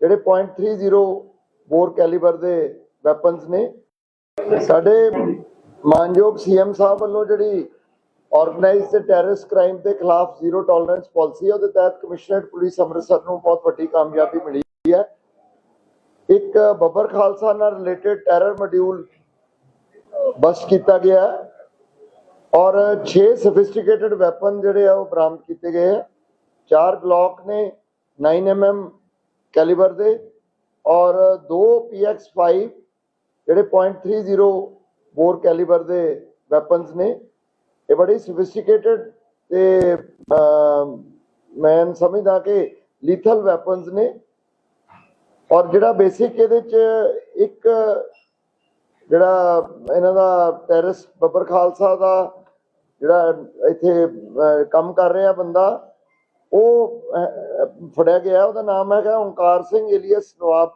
ਜਿਹੜੇ .30 bore calibre ਦੇ weapons ਨੇ। ਸਾਡੇ ਮਾਨਯੋਗ ਸੀਐਮ ਸਾਹਿਬ ਵੱਲੋਂ ਜਿਹੜੀ ਆਰਗੇਨਾਈਜ਼ਡ ਤੇ ਟੈਰਰਿਸਟ ਕ੍ਰਾਈਮ ਦੇ ਖਿਲਾਫ ਜ਼ੀਰੋ ਟੋਲਰੈਂਸ ਪਾਲਿਸੀ ਉਹਦੇ ਤਹਿਤ ਕਮਿਸ਼ਨਰੇਟ ਪੁਲਿਸ ਅੰਮ੍ਰਿਤਸਰ ਨੂੰ ਬਹੁਤ ਵੱਡੀ ਕਾਮਯਾਬੀ ਮਿਲੀ ਹੈ। ਇੱਕ ਬੱਬਰ ਖਾਲਸਾ ਨਾਲ ਰਿਲੇਟਡ ਟੈਰਰ ਮੋਡਿਊਲ ਬਸ ਕੀਤਾ ਗਿਆ ਔਰ 6 ਸਫਿਸਟੀਕੇਟਡ ਵੈਪਨ ਜਿਹੜੇ ਆ, ਉਹ ਬਰਾਮਦ ਕੀਤੇ ਗਏ ਆ। ਚਾਰ ਗਲੌਕ ਨੇ 9mm ਕੈਲੀਬਰ ਦੇ ਔਰ ਦੋ PX5 ਜਿਹੜੇ .30 ਬੋਰ ਕੈਲੀਬਰ ਦੇ ਵੈਪਨਸ ਨੇ। ਇਹ ਬੜੀ ਸੋਫਿਸਟੀਕੇਟਡ ਤੇ ਮੈਂ ਸਮਝਦਾ ਕਿ ਲੀਥਲ ਵੈਪਨਸ ਨੇ। ਔਰ ਜਿਹੜਾ ਬੇਸਿਕ ਇਹਦੇ ਚ ਇੱਕ ਜਿਹੜਾ ਇਹਨਾਂ ਦਾ ਟੈਰਰਿਸਟ ਬੱਬਰ ਖਾਲਸਾ ਦਾ ਜਿਹੜਾ ਇੱਥੇ ਕੰਮ ਕਰ ਰਿਹਾ ਬੰਦਾ ਉਹ ਫੜਿਆ ਗਿਆ, ਉਹਦਾ ਨਾਮ ਹੈਗਾ Onkar Singh alias Nawab.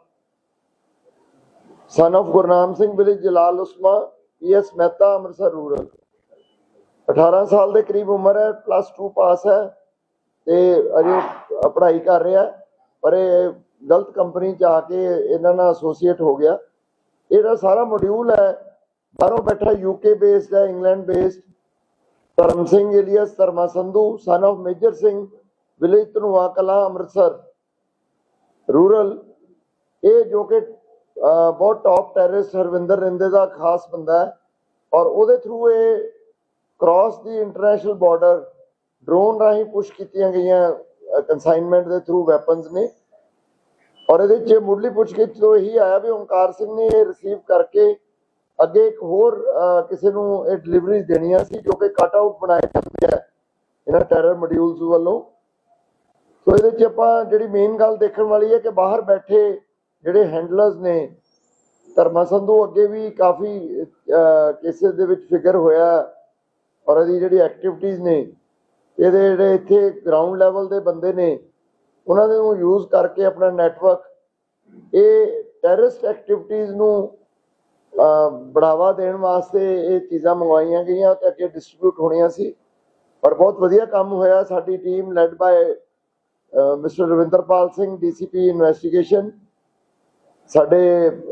Son of Gurnam Singh village Jalal Usma PS Mehta, Amritsar rural. 18 ਸਾਲ ਦੇ ਕਰੀਬ ਉਮਰ ਹੈ ਪਲੱਸ 2 ਪਾਸ ਹੈ, ਤੇ ਅਜੇ ਪੜ੍ਹਾਈ ਕਰ ਰਿਹਾ ਪਰ ਇਹ ਗਲਤ ਕੰਪਨੀ ਚ ਆ ਕੇ ਇਹਨਾਂ ਨਾਲ ਐਸੋਸੀਏਟ ਹੋ ਗਿਆ। ਇਹ ਸਾਰਾ ਮੋਡਿਊਲ ਹੈ, ਬਾਹਰੋਂ ਬੈਠਾ ਯੂਕੇ ਬੇਸਡ ਹੈ England based Dharam Singh alias, Dharma Sandhu son of Major Singh village Dhanoa Kalan Amritsar, rural. ਇਹ ਜੋ ਕਿ ਬਹੁਤ ਟੌਪ ਟੈਰਰਿਸਟ ਹਰਵਿੰਦਰ ਰਿੰਦੇ ਦਾ ਖਾਸ ਬੰਦਾ ਹੈ ਔਰ ਉਹਦੇ ਥਰੂ ਇਹ ਕ੍ਰਾਸ ਦੀ ਇੰਟਰਨੈਸ਼ਨਲ ਬਾਰਡਰ ਡਰੋਨ ਰਾਹੀਂ ਪੁਸ਼ ਕੀਤੀਆਂ ਗਈਆਂ ਕਨਸਾਈਨਮੈਂਟ ਦੇ ਥਰੂ ਵੈਪਨਸ ਨੇ। ਔਰ ਇਹਦੇ ਚ ਮੁੱਢਲੀ ਪੁੱਛਗਿੱਛ ਤੋਂ ਇਹੀ ਆਇਆ ਵੀ ਓਮਕਾਰ ਸਿੰਘ ਨੇ ਇਹ ਰਿਸੀਵ ਕਰਕੇ ਅੱਗੇ ਇੱਕ ਹੋਰ ਕਿਸੇ ਨੂੰ ਇਹ ਡਿਲੀਵਰੀ ਦੇਣੀਆਂ ਸੀ ਜੋ ਕਿ ਕੱਟ ਆਊਟ ਬਣਾਏ ਜਾਂਦੇ ਆ। ਇਹਨਾਂ ਟੈਰਰ ਮੋਡਿਊਲਸ ਵੱਲੋਂ। ਸੋ ਇਹਦੇ ਚ ਆਪਾਂ ਜਿਹੜੀ ਮੇਨ ਗੱਲ ਦੇਖਣ ਵਾਲੀ ਹੈ ਕਿ ਬਾਹਰ ਬੈਠੇ ਜਿਹੜੇ ਹੈਂਡਲਰਸ ਨੇ, ਧਰਮਾ ਸੰਧੂ ਅੱਗੇ ਵੀ ਕਾਫੀ ਕੇਸਿਸ ਦੇ ਵਿੱਚ ਫਿਗਰ ਹੋਇਆ ਔਰ ਇਹਦੀ ਜਿਹੜੀ ਐਕਟੀਵਿਟੀਜ਼ ਨੇ, ਇਹਦੇ ਜਿਹੜੇ ਇੱਥੇ ਗਰਾਊਂਡ ਲੈਵਲ ਦੇ ਬੰਦੇ ਨੇ, ਉਹਨਾਂ ਦੇ ਨੂੰ ਯੂਜ਼ ਕਰਕੇ ਆਪਣਾ ਨੈਟਵਰਕ ਇਹ ਟੈਰਰਿਸਟ ਐਕਟੀਵਿਟੀਜ਼ ਨੂੰ ਬੜਾਵਾ ਦੇਣ ਵਾਸਤੇ ਇਹ ਚੀਜ਼ਾਂ ਮੰਗਵਾਈਆਂ ਗਈਆਂ ਤੇ ਅੱਗੇ ਡਿਸਟ੍ਰੀਬਿਊਟ ਹੋਣੀਆਂ ਸੀ। ਔਰ ਬਹੁਤ ਵਧੀਆ ਕੰਮ ਹੋਇਆ ਸਾਡੀ team led by mister Ravinderpal Singh DCP investigation ਸਾਡੇ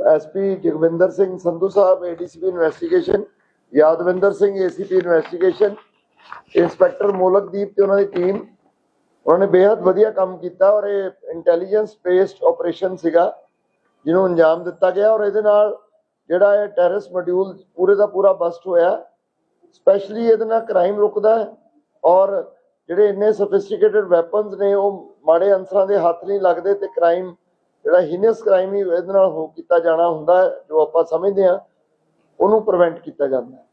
SP Jagvinder Singh Sandhu Sahib ADCP investigation Yadvinder Singh ACP investigation inspector Molakdeep ਤੇ ਉਹਨਾਂ ਦੀ ਟੀਮ ਉਹਨਾਂ ਨੇ ਬੇहद ਵਧੀਆ ਕੰਮ ਕੀਤਾ ਔਰ ਇਹ ਇੰਟੈਲੀਜੈਂਸ ਬੇਸਡ ਆਪਰੇਸ਼ਨ ਸੀਗਾ, ਜਿਹਨੂੰ ਅੰਜਾਮ ਦਿੱਤਾ ਗਿਆ ਔਰ ਇਹਦੇ ਨਾਲ ਜਿਹੜਾ ਇਹ ਟੈਰਰਿਸਟ ਮੋਡਿਊਲ ਪੂਰੇ ਦਾ ਪੂਰਾ ਬਸਟ ਹੋਇਆ ਸਪੈਸ਼ਲੀ ਇਹਦੇ ਨਾਲ ਕ੍ਰਾਈਮ ਰੁਕਦਾ ਹੈ ਔਰ ਜਿਹੜੇ ਇੰਨੇ ਸੋਫਿਸਟੀਕੇਟਡ ਵੈਪਨਸ ਨੇ, ਉਹ ਮਾੜੇ ਅਨਸਰਾਂ ਦੇ ਹੱਥ ਨਹੀਂ ਲੱਗਦੇ ਤੇ ਕ੍ਰਾਈਮ ਜਿਹੜਾ ਹੀਨਸ ਕ੍ਰਾਈਮ ਹੀ ਇਹਦੇ ਨਾਲ ਹੋ ਕੀਤਾ ਜਾਣਾ ਹੁੰਦਾ ਜੋ ਆਪਾਂ ਸਮਝਦੇ ਆ ਉਹਨੂੰ ਪ੍ਰੀਵੈਂਟ ਕੀਤਾ ਜਾਂਦਾ ਹੈ।